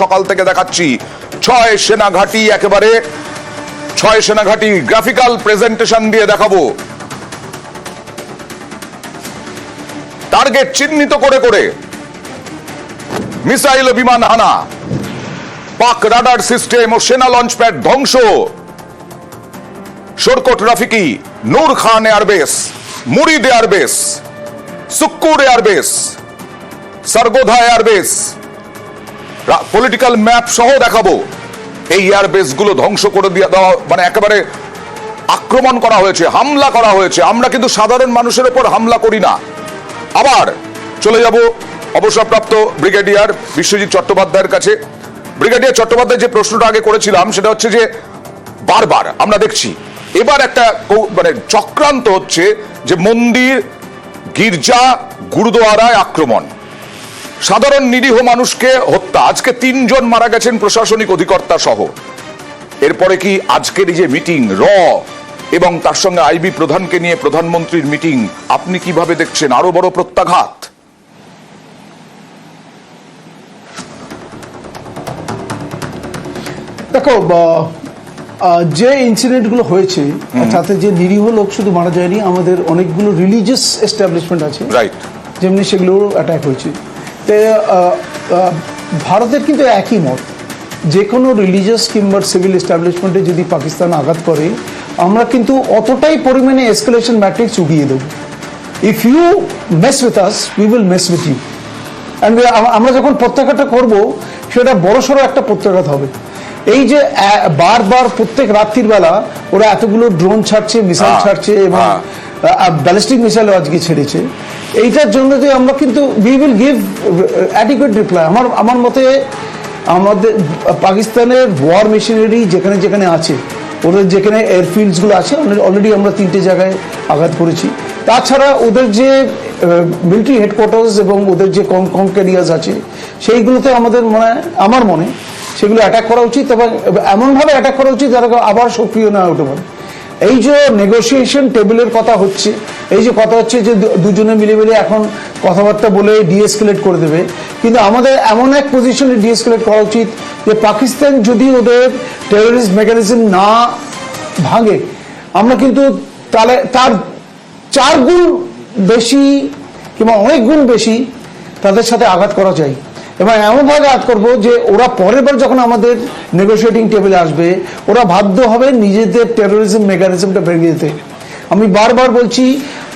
সকাল থেকে দেখাচ্ছি। ছয় সেনা ঘাঁটি একেবারে, ছয় সেনা ঘাঁটি গ্রাফিক্যাল প্রেজেন্টেশন দিয়ে দেখাবো। টার্গেট চিহ্নিত করে করে। মিসাইল বিমান হানা। পাক রাডার সিস্টেম ও সেনা লঞ্চ প্যাড ধ্বংস। সরকট Rafiqui, Nur Khan airbase Murid airbase Sukkur airbase Sargodha airbase political map সহ দেখাবো। এই এয়ারবেসগুলো ধ্বংস করে দিয়ে দেওয়া মানে একেবারে আক্রমণ করা হয়েছে, হামলা করা হয়েছে। আমরা কিন্তু সাধারণ মানুষের ওপর হামলা করি না। আবার চলে যাব অবসরপ্রাপ্ত ব্রিগেডিয়ার বিশ্বজিৎ চট্টোপাধ্যায়ের কাছে। ব্রিগেডিয়ার চট্টোপাধ্যায় যে প্রশ্নটা আগে করেছিলাম, সেটা হচ্ছে যে বারবার আমরা দেখছি, এবার একটা মানে চক্রান্ত হচ্ছে যে মন্দির, গির্জা, গুরুদুয়ারায় আক্রমণ। সাধারণ নিরীহ মানুষকে হত্যা। আজকে তিনজন মারা গেছেন প্রশাসনিক অধিকর্তা সহ। এরপরে কি আজকের এই যে মিটিং র এবং তার সঙ্গে আইবি প্রধানকে নিয়ে প্রধানমন্ত্রীর মিটিং আপনি কীভাবে দেখছেন? আরও বড় প্রত্যাঘাত? দেখো যে ইনসিডেন্টগুলো হয়েছে তাতে যে নিরীহ লোক শুধু মারা যায়নি আমাদের অনেকগুলো রিলিজিয়াস এস্টাবলিশমেন্ট আছে। রাইট যেমনি সেগুলোও অ্যাটাক হয়েছে। ভারতের কিন্তু একই মত। যে কোনো রিলিজিয়াস কিংবা সিভিল এস্টাবলিশমেন্টে যদি পাকিস্তান আঘাত করে আমরা কিন্তু অতটাই পরিমাণে এসকালেশন ম্যাট্রিক্স উগিয়ে দেবো। If you mess with us we will mess with you and আমরা যখন প্রত্যাঘাতটা করব সেটা বড়সড় একটা প্রত্যাঘাত হবে। এই যে বারবার প্রত্যেক রাত্রির বেলা ওরা এতগুলো ড্রোন ছাড়ছে মিসাইল হ্যাঁ, ছাড়ছে এবং। ব্যালিস্টিক মিসাইলও আজকে ছেড়েছে। এইটার জন্য যে আমরা কিন্তু we will give adequate reply আমার আমার মতে আমাদের, পাকিস্তানের ওয়ার মেশিনারি যেখানে যেখানে আছে, ওদের যেখানে এয়ারফিল্ডসগুলো আছে অলরেডি আমরা তিনটে জায়গায় আঘাত করেছি। তাছাড়া ওদের যে মিলিটারি হেডকোয়ার্টার্স এবং ওদের যে কম কম ক্যারিয়ার্স আছে, সেইগুলোতে আমাদের মনে, আমার মনে সেগুলো অ্যাটাক করা উচিত এবং এমনভাবে অ্যাটাক করা উচিত যারা আবার সক্রিয় না হতে পারে। এই যে নেগোসিয়েশন টেবিলের কথা হচ্ছে, এই যে কথা হচ্ছে যে দুজনে মিলে মিলে এখন কথাবার্তা বলে ডিএসকেলেট করে দেবে। কিন্তু আমাদের এমন এক পজিশনে ডিএসকেলেট করা উচিত যে পাকিস্তান যদি ওদের টেরোরিস্ট মেকানিজম না ভাঙে, আমরা কিন্তু তাহলে তার চার গুণ বেশি কিংবা অনেক গুণ বেশি তাদের সাথে আঘাত করা যায়। এবং এমনভাবে আঘাত করব যে ওরা পরের বার যখন আমাদের নেগোসিয়েটিং টেবিলে আসবে, ওরা বাধ্য হবে নিজেদের টেরোরিজম মেকানিজমটা ভেঙে দিতে। আমি বারবার বলছি,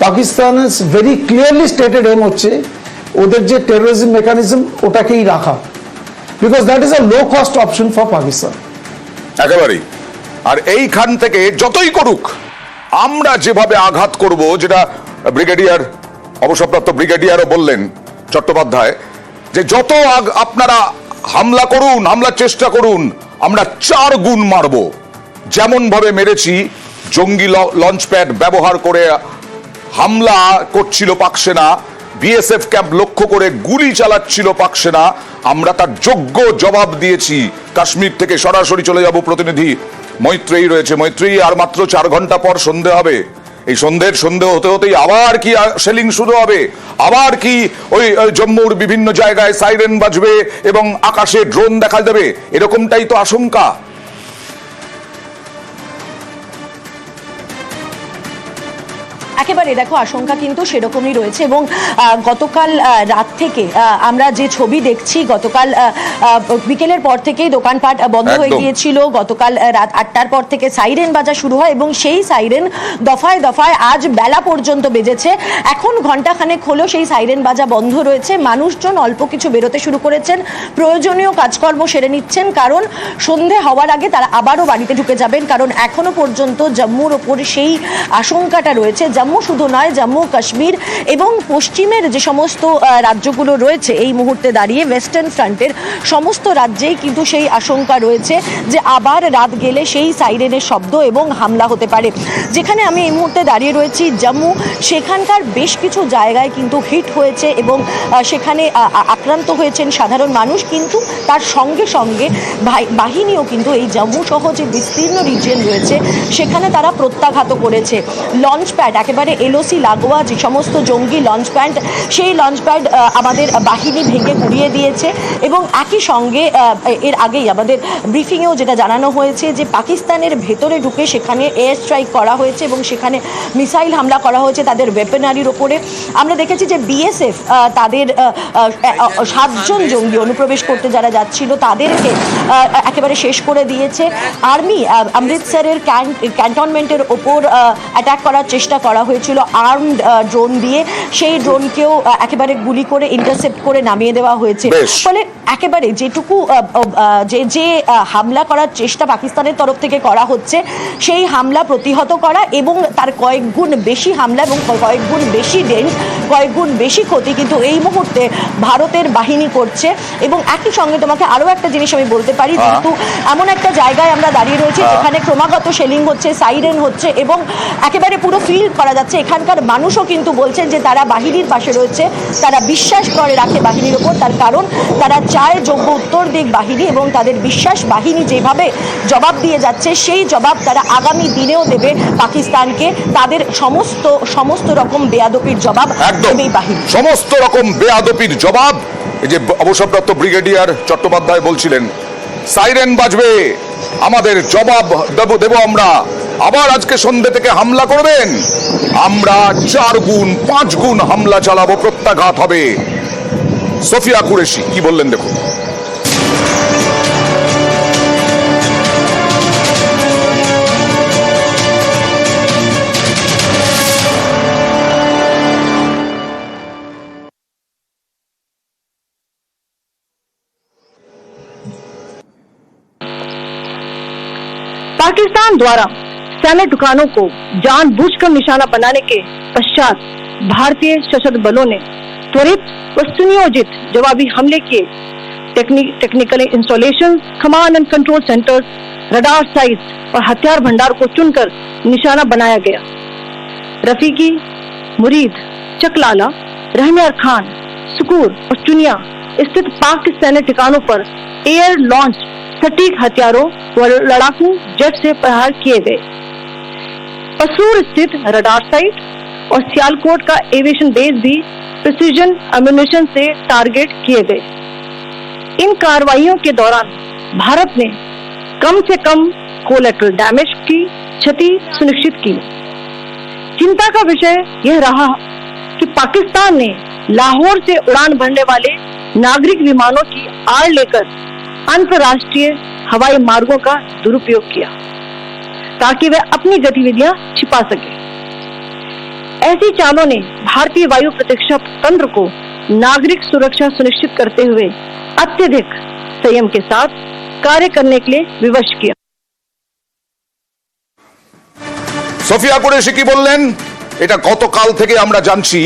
Pakistan very clearly stated M হচ্ছে ওদের যে টেরোরিজম মেকানিজম ওটাকেই রাখা। Because that is a low cost option for Pakistan. একেবারেই। আর এইখান থেকে যতই করুক, আমরা যেভাবে আঘাত করব, যেটা ব্রিগেডিয়ার, অবসরপ্রাপ্ত ব্রিগেডিয়ারও বললেন চট্টোপাধ্যায় যে যত আপনারা হামলা করুন হামলার চেষ্টা করুন, আমরা চার গুণ মারব। যেমন ভাবে মেরেছি, জঙ্গি লঞ্চ প্যাড ব্যবহার করে হামলা করছিল পাক সেনা বিএসএফ ক্যাম্প লক্ষ্য করে গুলি চালাচ্ছিল পাক সেনা আমরা তার যোগ্য জবাব দিয়েছি। কাশ্মীর থেকে সরাসরি চলে যাব প্রতিনিধি। মৈত্রেয়ী রয়েছে। মৈত্রেয়ী, আর মাত্র চার ঘণ্টা পর সন্ধে হবে। এই সন্ধ্যের সন্ধে হতে হতেই আবার কি সেলিং শুরু হবে? আবার কি ওই জম্মুর বিভিন্ন জায়গায় সাইরেন বাজবে এবং আকাশে ড্রোন দেখা যাবে? এরকমটাই তো আশঙ্কা। একেবারে দেখো আশঙ্কা কিন্তু সেরকমই রয়েছে এবং গতকাল রাত থেকে আমরা যে ছবি দেখছি গতকাল বিকেলের পর থেকেই দোকানপাট বন্ধ হয়ে গিয়েছিল। গতকাল রাত আটটার পর থেকে সাইরেন বাজা শুরু হয় এবং সেই সাইরেন দফায় দফায় আজ বেলা পর্যন্ত বেজেছে। এখন ঘন্টাখানেক হলো সেই সাইরেন বাজা বন্ধ রয়েছে। মানুষজন অল্প কিছু বেরোতে শুরু করেছেন। প্রয়োজনীয় কাজকর্ম সেরে নিচ্ছেন কারণ সন্ধে হওয়ার আগে তারা আবারও বাড়িতে ঢুকে যাবেন। কারণ এখনও পর্যন্ত জম্মুর ওপরে সেই আশঙ্কাটা রয়েছে। জম্মু শুধু নয়, জম্মু, কাশ্মীর এবং পশ্চিমের যে সমস্ত রাজ্যগুলো রয়েছে, এই মুহূর্তে দাঁড়িয়ে ওয়েস্টার্ন ফ্রন্টের সমস্ত রাজ্যেই কিন্তু সেই আশঙ্কা রয়েছে যে আবার রাত গেলে সেই সাইরেনের শব্দ এবং হামলা হতে পারে। যেখানে আমি এই মুহূর্তে দাঁড়িয়ে রয়েছি, জম্মু, সেখানকার বেশ কিছু জায়গায় কিন্তু হিট হয়েছে এবং সেখানে আক্রান্ত হয়েছেন সাধারণ মানুষ, কিন্তু তার সঙ্গে সঙ্গে বাহিনীও কিন্তু এই জম্মু সহ যে বিস্তীর্ণ রিজিয়ন রয়েছে, সেখানে তারা প্রত্যাঘাত করেছে। লঞ্চ প্যাড একেবারে এলওসি লাগোয়া, যে সমস্ত জঙ্গি লঞ্চ প্যাড সেই লঞ্চ প্যাড আমাদের বাহিনী ভেঙে গুড়িয়ে দিয়েছে। এবং একই সঙ্গে এর আগেই আমাদের ব্রিফিংয়েও যেটা জানানো হয়েছে যে পাকিস্তানের ভেতরে ঢুকে সেখানে এয়ার স্ট্রাইক করা হয়েছে এবং সেখানে মিসাইল হামলা করা হয়েছে তাদের ওয়েপেনারির ওপরে আমরা দেখেছি যে বিএসএফ তাদের সাতজন জঙ্গি অনুপ্রবেশ করতে যারা যাচ্ছিল, তাদেরকে একেবারে শেষ করে দিয়েছে। আর্মি অমৃতসরের ক্যান- ক্যান্টনমেন্টের ওপর অ্যাটাক করার চেষ্টা করা হয়েছিল আর্মড ড্রোন দিয়ে সেই ড্রোনকেও একেবারে গুলি করে ইন্টারসেপ্ট করে নামিয়ে দেওয়া হয়েছে ফলে একেবারে যেটুকু যে যে হামলা করার চেষ্টা পাকিস্তানের তরফ থেকে করা হচ্ছে সেই হামলা প্রতিহত করা এবং তার কয়েক গুণ বেশি হামলা এবং কয়েক গুণ বেশি ডেন্ট কয়েক গুণ বেশি ক্ষতি কিন্তু এই মুহূর্তে ভারতের বাহিনী করছে এবং একই সঙ্গে তোমাকে আরও একটা জিনিস আমি বলতে পারি হ্যাঁ। যেহেতু এমন একটা জায়গায় আমরা দাঁড়িয়ে রয়েছি হ্যাঁ। যেখানে ক্রমাগত শেলিং হচ্ছে সাইরেন হচ্ছে এবং একেবারে পুরো ফিল করা যাচ্ছে এখানকার মানুষও কিন্তু বলছেন যে তারা বাহিনীর পাশে রয়েছে তারা বিশ্বাস করে রাখে বাহিনীর ওপর তার কারণ তারা চায় যোগ্য উত্তর দিক বাহিনী এবং তাদের বিশ্বাস বাহিনী যেভাবে জবাব দিয়ে যাচ্ছে সেই জবাব তারা আগামী দিনেও দেবে পাকিস্তানকে। তাদের সমস্ত সমস্ত রকম বেয়াদপির জবাব একদম। দেবেই বাহিনী। সমস্ত রকম বেয়াদপির জবাব এই যে অবসরপ্রাপ্ত ব্রিগেডিয়ার চট্টোপাধ্যায় বলছিলেন সাইরেন বাজবে আমাদের জবাব দেব দেব আমরা। আবার আজকে সন্ধ্যে থেকে হামলা করবেন আমরা চার গুণ পাঁচ গুণ হামলা চালাবো প্রত্যাঘাত হবে সোফিয়া কুরেশি কি বললেন দেখুন पाकिस्तान द्वारा सैन्य ठिकानों को जानबूझकर निशाना बनाने के पश्चात भारतीय सशस्त्र बलों ने त्वरित व सुनियोजित जवाबी हमले किए। Technical installation command and control centres radar site और हथियार भंडार को चुनकर निशाना बनाया गया। रफीकी, मुरीद, चकलाला, रहमियार खान, सुकूर और चुनिया स्थित पाक के सैन्य ठिकानों पर एयर लॉन्च सटीक हथियारों व लड़ाकू जेट से प्रहार किए गए। पसूर स्थित रडार साइट और सियालकोट का एविएशन बेस भी प्रिसीजन अम्यूनेशन से टारगेट किए गए। इन कार्रवाइयों के दौरान भारत ने कम से कम कोलेट्रल डैमेज की क्षति सुनिश्चित की। चिंता का विषय यह रहा कि पाकिस्तान ने लाहौर से उड़ान भरने वाले नागरिक विमानों की आड़ लेकर अंतर्राष्ट्रीय हवाई मार्गों का दुरुपयोग किया। ताकि वे अपनी गतिविधियां छिपा सके ऐसी चालों ने भारतीय वायु प्रतिरक्षा तंत्र को नागरिक सुरक्षा सुनिश्चित करते हुए अत्यधिक संयम के साथ कार्य करने के लिए विवश किया সোফিয়া কুরেশি কি বললেন এটা গতকাল থেকে আমরা জানছি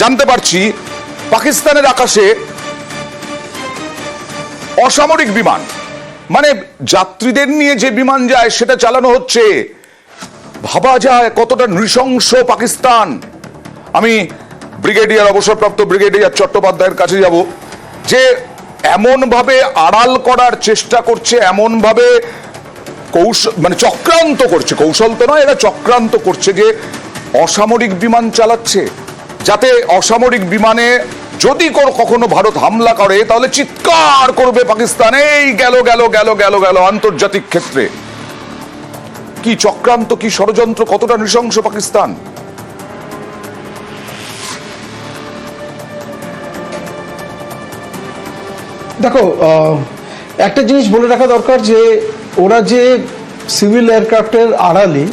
জানতে পারছি পাকিস্তানের আকাশে অসামরিক বিমান মানে যাত্রীদের নিয়ে যে বিমান যায়, সেটা চালানো হচ্ছে। ভাবা যায় কতটা নৃশংস পাকিস্তান। আমি ব্রিগেডিয়ার, অবসরপ্রাপ্ত ব্রিগেডিয়ার চট্টোপাধ্যায়ের কাছে যাব, যে এমনভাবে আড়াল করার চেষ্টা করছে, এমনভাবে কৌশল মানে চক্রান্ত করছে। কৌশল তো নয়, এরা চক্রান্ত করছে যে অসামরিক বিমান চালাচ্ছে। যাতে অসামরিক বিমানে যদি কখনো ভারত হামলা করে, তাহলে চিৎকার করবে পাকিস্তান। এই গেল গেল গেল গেল গেল আন্তর্জাতিক ক্ষেত্রে। কি চক্রান্ত, কি ষড়যন্ত্র, কতটা নৃশংস পাকিস্তান? দেখো একটা জিনিস বলে রাখা দরকার যে, ওরা যে সিভিল এয়ারক্রাফটের আড়ালে,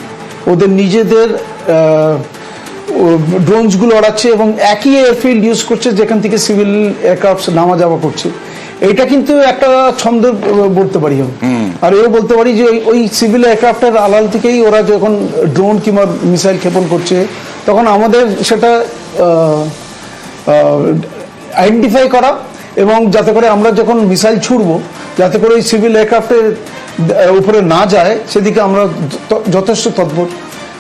ওদের নিজেদের ড্রোনসগুলো ওড়াচ্ছে এবং একই এয়ারফিল্ড ইউজ করছে যেখান থেকে সিভিল এয়ারক্রাফট নামা যাওয়া করছে। এটা কিন্তু একটা ছন্দ বলতে পারি আমি। আর এও বলতে পারি যে ওই- সিভিল এয়ারক্রাফটের আড়াল থেকেই ওরা যখন ড্রোন কিংবা মিসাইল ক্ষেপণ করছে তখন আমাদের সেটা আইডেন্টিফাই করা এবং যাতে করে আমরা যখন মিসাইল ছুড়বো যাতে করে ওই সিভিল এয়ারক্রাফটের উপরে না যায় সেদিকে আমরা যথেষ্ট তৎপর।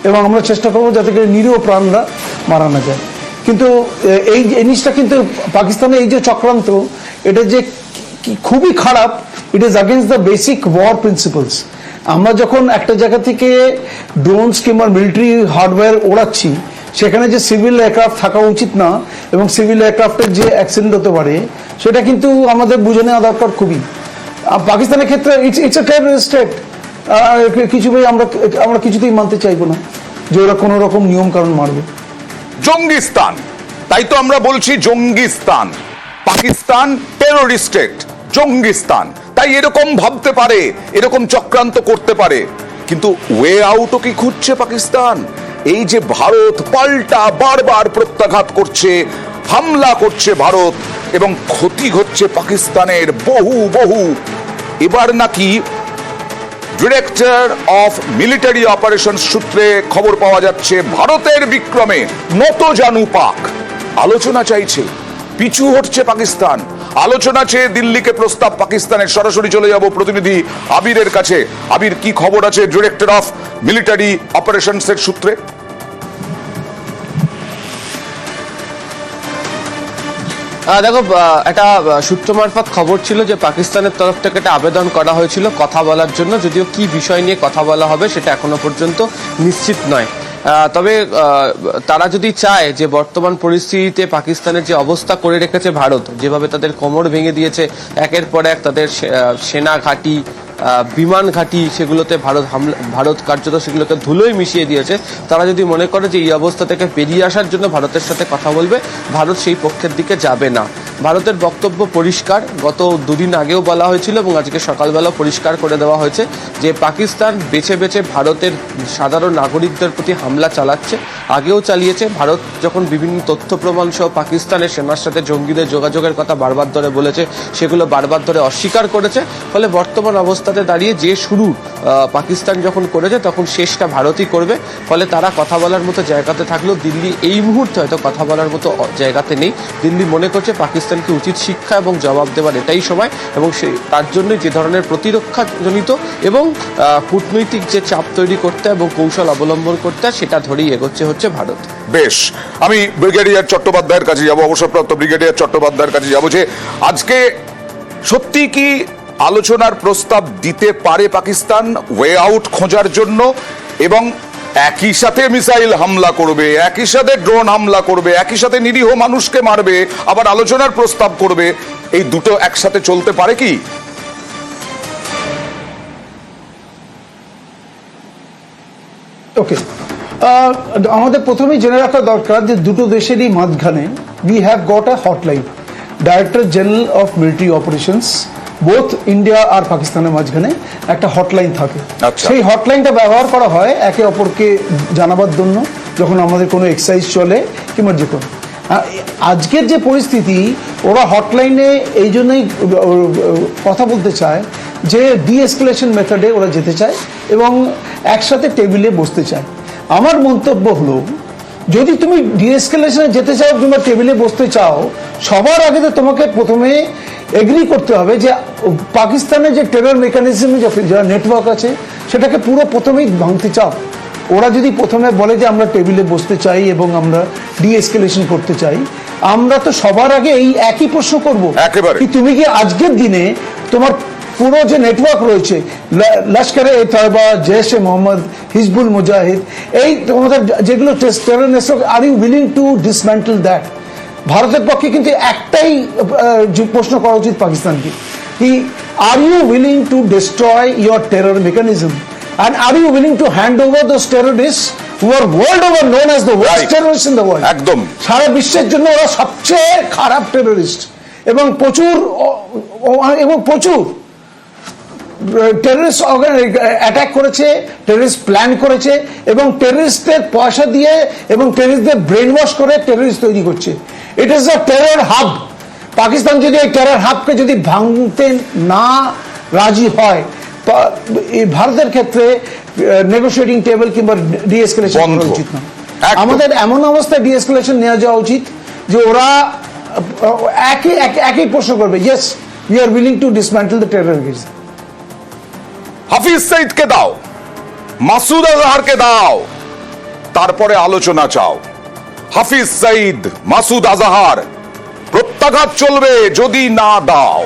এবং আমরা চেষ্টা করব যাতে করে নিরীহ প্রাণরা মারা না যায়। কিন্তু এই জিনিসটা কিন্তু পাকিস্তানের এই যে চক্রান্ত, এটা যে খুবই খারাপ it is against the basic war principles আমরা যখন একটা জায়গা থেকে ড্রোনস কিংবা মিলিটারি হার্ডওয়্যার ওড়াচ্ছি, সেখানে যে সিভিল এয়ারক্রাফট থাকা উচিত না, এবং সিভিল এয়ারক্রাফটের যে অ্যাক্সিডেন্ট হতে পারে, সেটা কিন্তু আমাদের বুঝে নেওয়া দরকার খুবই। পাকিস্তানের ক্ষেত্রে it's it's a terrorist state আমরা আমরা কিছুতেই মানতে চাইব না যে ওরা রকম নিয়ম কারণ মারবে জঙ্গিস্তান। তাই তো আমরা বলছি জঙ্গিস্তান। পাকিস্তান জঙ্গিস্তান। তাই এরকম ভাবতে পারে, এরকম চক্রান্ত করতে পারে। কিন্তু ওয়ে আউটও কি খুঁজছে পাকিস্তান? এই যে ভারত পাল্টা বারবার প্রত্যাঘাত করছে, হামলা করছে ভারত, এবং ক্ষতি হচ্ছে পাকিস্তানের বহু বহু। এবার নাকি ডিরেক্টর অফ মিলিটারি অপারেশন সূত্রে খবর পাওয়া যাচ্ছে, ভারতের বিক্রমে নত জানু পাক। আলোচনা চাইছে, পিছু হটছে পাকিস্তান। আলোচনা চেয়ে দিল্লিকে প্রস্তাব, পাকিস্তানের সরাসরি চলে যাব প্রতিনিধি আবিরের কাছে। আবির, কি খবর আছে ডিরেক্টর অফ মিলিটারি অপারেশনসের সূত্রে? দেখো একটা সূত্র মারফত খবর ছিল যে পাকিস্তানের তরফ থেকে একটা আবেদন করা হয়েছিল কথা বলার জন্য। যদিও কি বিষয় নিয়ে কথা বলা হবে সেটা এখনও পর্যন্ত নিশ্চিত নয়। তবে তারা যদি চায় যে বর্তমান পরিস্থিতিতে পাকিস্তানের যে অবস্থা করে রেখেছে ভারত, যেভাবে তাদের কোমর ভেঙে দিয়েছে, একের পর এক তাদের সেনা ঘাঁটি বিমান ঘাঁটি সেগুলোতে ভারত হামলা ভারত কার্যত সেগুলোকে ধুলোই মিশিয়ে দিয়েছে। তারা যদি মনে করে যে এই অবস্থা থেকে বেরিয়ে আসার জন্য ভারতের সাথে কথা বলবে, ভারত সেই পক্ষের দিকে যাবে না। ভারতের বক্তব্য পরিষ্কার। গত দুদিন আগেও বলা হয়েছিল এবং আজকে সকালবেলা পরিষ্কার করে দেওয়া হয়েছে যে পাকিস্তান বেছে বেছে ভারতের সাধারণ নাগরিকদের প্রতি হামলা চালাচ্ছে, আগেও চালিয়েছে। ভারত যখন বিভিন্ন তথ্য প্রমাণ সহ পাকিস্তানের সেনার সাথে জঙ্গিদের যোগাযোগের কথা বারবার ধরে বলেছে, সেগুলো বারবার ধরে অস্বীকার করেছে। ফলে বর্তমান অবস্থাতে দাঁড়িয়ে যে শুরু পাকিস্তান যখন করেছে, তখন শেষটা ভারতই করবে। ফলে তারা কথা বলার মতো জায়গাতে থাকলেও দিল্লি এই মুহূর্তে হয়তো কথা বলার মতো জায়গাতে নেই। দিল্লি মনে করছে পাকিস্তানকে উচিত শিক্ষা এবং জবাব দেওয়ার এটাই সময় এবং সে, তার জন্যই যে ধরনের প্রতিরক্ষাজনিত এবং কূটনৈতিক যে চাপ তৈরি করতে এবং কৌশল অবলম্বন করতে, সেটা ধরেই এগোচ্ছে হচ্ছে ভারত। বেশ, আমি ব্রিগেডিয়ার চট্টোপাধ্যায়ের কাছে যাব, অবসরপ্রাপ্ত ব্রিগেডিয়ার চট্টোপাধ্যায়ের কাছে যাব যে, আজকে সত্যি কি আলোচনার প্রস্তাব দিতে পারে পাকিস্তান ওয়ে আউট খোঁজার জন্য, এবং একই সাথে মিসাইল হামলা করবে, একই সাথে ড্রোন হামলা করবে, একই সাথে নিরীহ মানুষকে মারবে, আবার আলোচনার প্রস্তাব করবে। এই দুটো একসাথে চলতে পারে কি? ওকে আমাদের প্রথমেই জেনে রাখা দরকার যে দুটো দেশেরই মাঝখানে we have got a hotline director general of military operations both India আর পাকিস্তানের মাঝখানে একটা হটলাইন থাকে। আচ্ছা। সেই হটলাইনটা ব্যবহার করা হয় একে অপরকে জানাবার জন্য যখন আমাদের কোনো এক্সারসাইজ চলে কিংবা যে কোনো। আজকের যে পরিস্থিতি ওরা হটলাইনে এই জন্যই কথা বলতে চায় যে ডিএসকেলেশন মেথডে ওরা যেতে চায় এবং একসাথে টেবিলে বসতে চায়। আমার মন্তব্য হলো যদি তুমি ডিএসকেলেশনে যেতে চাও কিংবা টেবিলে বসতে চাও সবার আগে তো তোমাকে প্রথমে এগ্রি করতে হবে যে পাকিস্তানের যে টেরর মেকানিজম যা নেটওয়ার্ক আছে সেটাকে পুরো প্রথমেই ভাঙতে চাও ওরা যদি প্রথমে বলে যে আমরা টেবিলে বসতে চাই এবং আমরা ডিএসকেলেশন করতে চাই আমরা তো সবার আগে এই একই প্রশ্ন করব একেবারে। কি তুমি কি আজকের দিনে তোমার পুরো যে নেটওয়ার্ক রয়েছে লস্করে এ তয়বা জেশে মোহাম্মদ হিজবুল মুজাহিদ এই তোমাদের যেগুলো terror network are you willing to dismantle that ভারতের পক্ষে কিন্তু একটাই প্রশ্ন করা উচিত পাকিস্তানকে কি are you willing to destroy your terror mechanism and are you willing to hand over those terrorist who are world over known as the worst terrorist in the world একদম। সারা বিশ্বের জন্য ওরা সবচেয়ে খারাপ টেররিস্ট এবং প্রচুর এবং প্রচুর টেররিস্ট অ্যাটাক করেছে টেররিস্ট প্ল্যান করেছে এবং টেররিস্টদের পয়সা দিয়ে এবং টেররিস্টদের ব্রেন ওয়াশ করে টেররিস্ট তৈরি করছে। It is a terror hub Pakistan যদি এই টেরর হাবকে যদি ভাঙতে না রাজি হয় ভারতের ক্ষেত্রে নেগোসিয়েটিং টেবিল কিংবা ডিএসকেলেশন করা উচিত না। আমাদের এমন অবস্থায় ডিএসকেলেশন নেওয়া যাওয়া উচিত যে ওরা একই একই প্রশ্ন করবে yes we are willing to dismantle the terror Hafiz সাইদকে দাও মাসুদ আজহারকে দাও তারপরে আলোচনা চাও। হাফিজ সঈদ মাসুদ আজাহার প্রত্যাঘাত চলবে যদি না দাও।